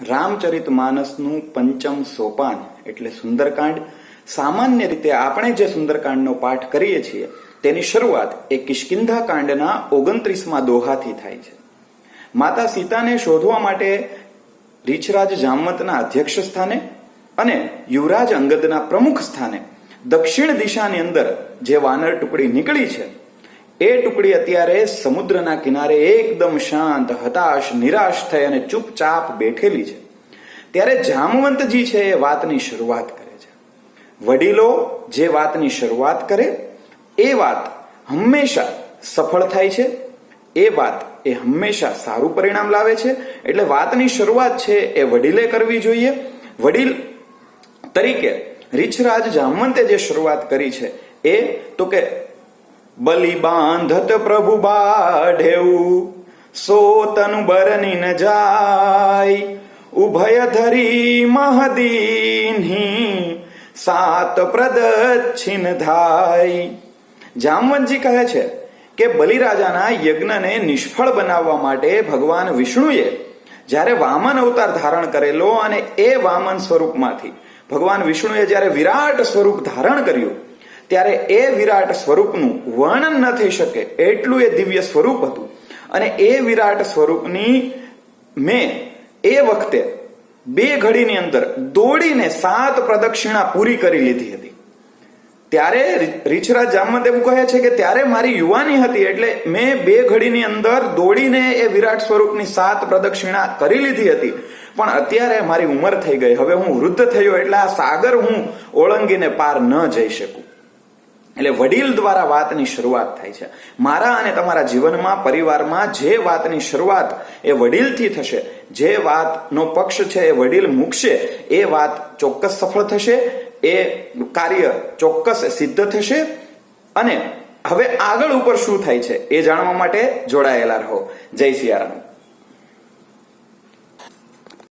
રામચરિત માનસનું પંચમ સોપાન એટલે સુંદરકાંડ. સામાન્ય રીતે આપણે જે સુંદરકાંડનો પાઠ કરીએ છીએ, તેની શરૂઆત એ કિષ્કિંધા કાંડના ઓગણત્રીસમાં દોહાથી થાય છે. માતા સીતાને શોધવા માટે રીછરાજ જામવંતના અધ્યક્ષ સ્થાને અને યુવરાજ અંગદના પ્રમુખ સ્થાને દક્ષિણ દિશાની અંદર જે વાનર ટુકડી નીકળી છે એ ટુકડી અત્યારે સમુદ્રના કિનારે એકદમ શાંત, હતાશ, નિરાશ થઈ અને ચૂપચાપ બેઠેલી છે. ત્યારે જામવંતજી છે એ વાતની શરૂઆત કરે છે. વડીલો જે વાતની શરૂઆત કરે, એ વાત હંમેશા સફળ થાય છે, એ વાત એ હંમેશા સારું પરિણામ લાવે છે. એટલે વાતની શરૂઆત છે એ વડીલે કરવી જોઈએ. વડીલ તરીકે રીછરાજ જામવંતે જે શરૂઆત કરી છે એ, તો કે બલિ બાંધત પ્રભુ બાઢેવું સો તનુ બરની ન જાય. ઉભય ધરી મહદીની સાત પ્રદક્ષિણ થાય જામવંતજી કહે છે કે બલિરાજાના યજ્ઞને નિષ્ફળ બનાવવા માટે ભગવાન વિષ્ણુએ જ્યારે વામન અવતાર ધારણ કરેલો અને એ વામન સ્વરૂપમાંથી ભગવાન વિષ્ણુએ જ્યારે વિરાટ સ્વરૂપ ધારણ કર્યું ત્યારે એ વિરાટ સ્વરૂપનું વર્ણન ન થઈ શકે એટલું એ દિવ્ય સ્વરૂપ હતું. અને એ વિરાટ સ્વરૂપની મેં એ વખતે બે ઘડીની અંદર દોડીને સાત પ્રદક્ષિણા પૂરી કરી લીધી હતી. ત્યારે રીછરાજ જામત એવું કહે છે કે ત્યારે મારી યુવાની હતી એટલે મેં બે ઘડીની અંદર દોડીને એ વિરાટ સ્વરૂપની સાત પ્રદક્ષિણા કરી લીધી હતી. પણ અત્યારે મારી ઉંમર થઈ ગઈ. હવે હું વૃદ્ધ થયો એટલે આ સાગર હું ઓળંગીને પાર ન જઈ શકું. એટલે વડીલ દ્વારા વાતની શરૂઆત થાય છે. મારા અને તમારા જીવનમાં, પરિવારમાં જે વાતની શરૂઆત એ વડીલથી થશે, જે વાતનો પક્ષ છે એ વડીલ મૂકશે, એ વાત ચોક્કસ સફળ થશે, એ કાર્ય ચોક્કસ સિદ્ધ થશે અને હવે આગળ ઉપર શું થાય છે એ જાણવા માટે જોડાયેલા રહો. જય સિયારામ